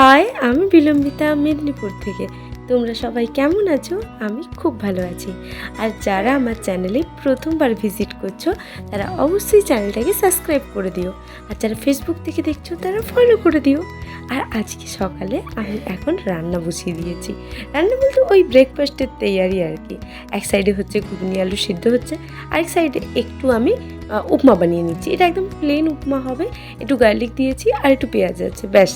High আমি বিলম্বিতা মেদিনীপুর থেকে। তোমরা সবাই কেমন আছো? আমি খুব ভালো আছি। আর যারা আমার চ্যানেলে প্রথমবার ভিজিট করছ, তারা অবশ্যই চ্যানেলটাকে সাবস্ক্রাইব করে দিও। আর যারা ফেসবুক থেকে দেখছ, তারা ফলো করে দিও। আর আজকে সকালে আমি এখন রান্না বসিয়ে দিয়েছি। রান্না বলতে ওই ব্রেকফাস্টের তৈয়ারি আর কি। এক সাইডে হচ্ছে ঘুগনি, আলু সিদ্ধ হচ্ছে। আরেক সাইডে একটু আমি উপমা বানিয়ে নিচ্ছি। এটা একদম প্লেন উপমা হবে। একটু গার্লিক দিয়েছি আর একটু পেঁয়াজ আছে, ব্যাস।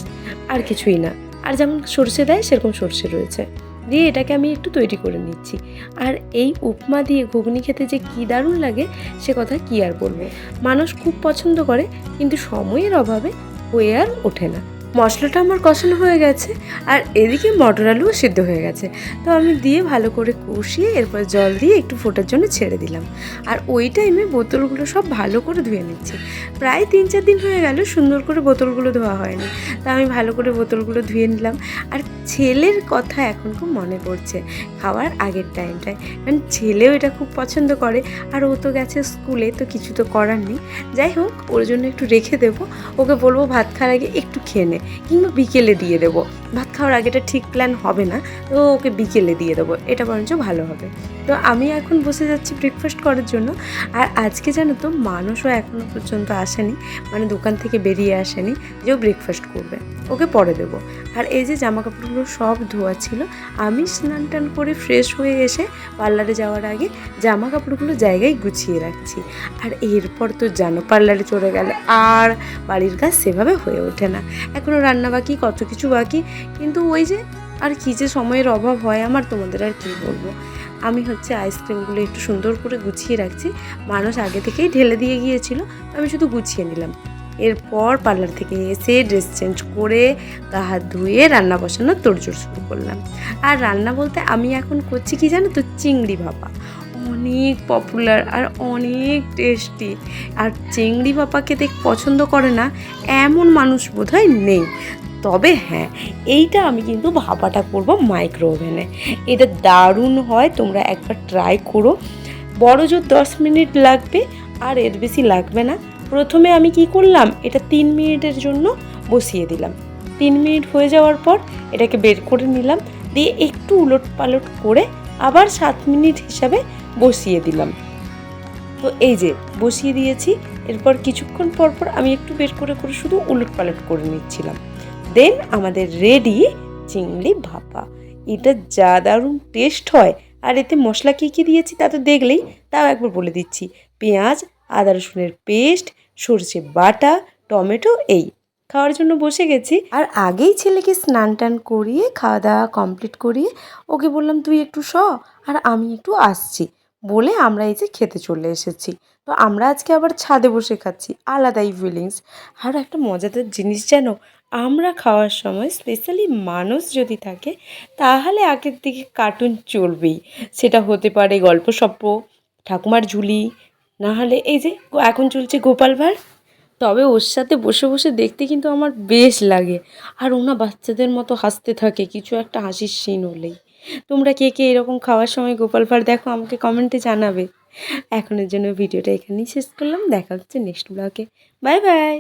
আর কিছুই না। আর যেমন সর্ষে দেয়, সেরকম সর্ষে রয়েছে। দিয়ে এটাকে আমি একটু তৈরি করে নিচ্ছি। আর এই উপমা দিয়ে ঘুগনি খেতে যে কী দারুণ লাগে, সে কথা কী আর বলব? মানুষ খুব পছন্দ করে, কিন্তু সময়ের অভাবে হয়ে আর ওঠে না। মশলাটা আমার কষানো হয়ে গেছে আর এদিকে মটর আলুও সিদ্ধ হয়ে গেছে। তো আমি দিয়ে ভালো করে কষিয়ে এরপর জল দিয়ে একটু ফোটার জন্য ছেড়ে দিলাম। আর ওই টাইমে বোতলগুলো সব ভালো করে ধুয়ে নিচ্ছি। প্রায় তিন চার দিন হয়ে গেল সুন্দর করে বোতলগুলো ধোয়া হয়নি। তা আমি ভালো করে বোতলগুলো ধুয়ে নিলাম। আর ছেলের কথা এখন খুব মনে পড়ছে খাওয়ার আগের টাইমটায় কারণ ছেলেও এটা খুব পছন্দ করে। আর ও তো গেছে স্কুলে তো কিছু তো করার নেই। যাই হোক, ওর জন্য একটু রেখে দেবো। ওকে বলব ভাত খাওয়ার আগে একটু খেয়ে নে। কিংবা বিকেলে দিয়ে দেবো। ভাত খাওয়ার আগেটা ঠিক প্ল্যান হবে না, তো ওকে বিকেলে দিয়ে দেবো। এটা বরঞ্চ ভালো হবে। তো আমি এখন বসে যাচ্ছি ব্রেকফাস্ট করার জন্য। আর আজকে জানো তো মানুষও এখনও পর্যন্ত আসেনি মানে দোকান থেকে বেরিয়ে আসেনি যে ও ব্রেকফাস্ট করবে। ওকে পরে দেবো। আর এই যে জামা কাপড়গুলো সব ধোয়া ছিল, আমি স্নান টান করে ফ্রেশ হয়ে এসে পার্লারে যাওয়ার আগে জামা কাপড়গুলো জায়গায় গুছিয়ে রাখছি। আর এরপর তো জানো পার্লারে চলে গেলে আর বাড়ির কাজ সেভাবে হয়ে ওঠে না। এখনও রান্না বাকি, কত কিছু বাকি, কিন্তু ওই যে আর কী যে সময়ের অভাব হয় আমার, তোমাদের আর কী বলব? আমি হচ্ছে আইসক্রিমগুলো একটু সুন্দর করে গুছিয়ে রাখছি। মানুষ আগে থেকেই ঢেলে দিয়ে গিয়েছিল, আমি শুধু গুছিয়ে নিলাম। এরপর পার্লার থেকে এসে ড্রেস চেঞ্জ করে গা হাত ধুয়ে রান্না বসানোর তোড়জোড় শুরু করলাম। আর রান্না বলতে আমি এখন করছি কি জানো তো? চিংড়ি ভাপা। অনেক পপুলার আর অনেক টেস্টি আর চিংড়ি ভাপাকে দেখ পছন্দ করে না, এমন মানুষ বোধহয় নেই। তবে হ্যাঁ এইটা আমি কিন্তু ভাপাটা করব মাইক্রো ওভেনে এটা দারুণ হয়, তোমরা একবার ট্রাই করো। বড় জোর দশ মিনিট লাগবে, আর এর বেশি লাগবে না। প্রথমে আমি কি করলাম? এটা তিন মিনিটের জন্য বসিয়ে দিলাম। তিন মিনিট হয়ে যাওয়ার পর এটাকে বের করে নিলাম। দিয়ে একটু উলট পালট করে আবার সাত মিনিট হিসাবে বসিয়ে দিলাম। তো এই যে, বসিয়ে দিয়েছি। এরপর কিছুক্ষণ পর পর আমি একটু বের করে করে শুধু উলট পালট করে নিচ্ছিলাম। দেন আমাদের রেডি চিংড়ি ভাপা। এটা যা দারুণ টেস্ট হয়। আর এতে মশলা কী কী দিয়েছি তা তো দেখলেই তাও একবার বলে দিচ্ছি। পেঁয়াজ আদা রসুনের পেস্ট, সর্ষে বাটা, টমেটো এই। খাওয়ার জন্য বসে গেছি। আর আগেই ছেলেকে স্নান টান করিয়ে, খাওয়া দাওয়া কমপ্লিট করিয়ে ওকে বললাম, তুই একটু শ, আর আমি একটু আসছি। বলে আমরা এই যে খেতে চলে এসেছি। তো আমরা আজকে আবার ছাদে বসে খাচ্ছি, আলাদাই ফিলিংস আর একটা মজাদার জিনিস জানো, আমরা খাওয়ার সময় স্পেশালি মানুষ যদি থাকে, তাহলে আগের দিকে কার্টুন চলবেই। সেটা হতে পারে গল্প সপ্প, ঠাকুমার ঝুলি না হলে এই যে এখন চলছে গোপাল ভাঁড়। তবে ওর সাথে বসে বসে দেখতে কিন্তু আমার বেশ লাগে। আর ওনা বাচ্চাদের মতো হাসতে থাকে, কিছু একটা হাসির সিন হলেই। তোমরা কে কে এরকম খাওয়ার সময় গোপাল ভাঁড় দেখো, আমাকে কমেন্টে জানাবে। এখনের জন্য ভিডিওটা এখানেই শেষ করলাম। দেখা হচ্ছে নেক্সট ব্লগে বাই বাই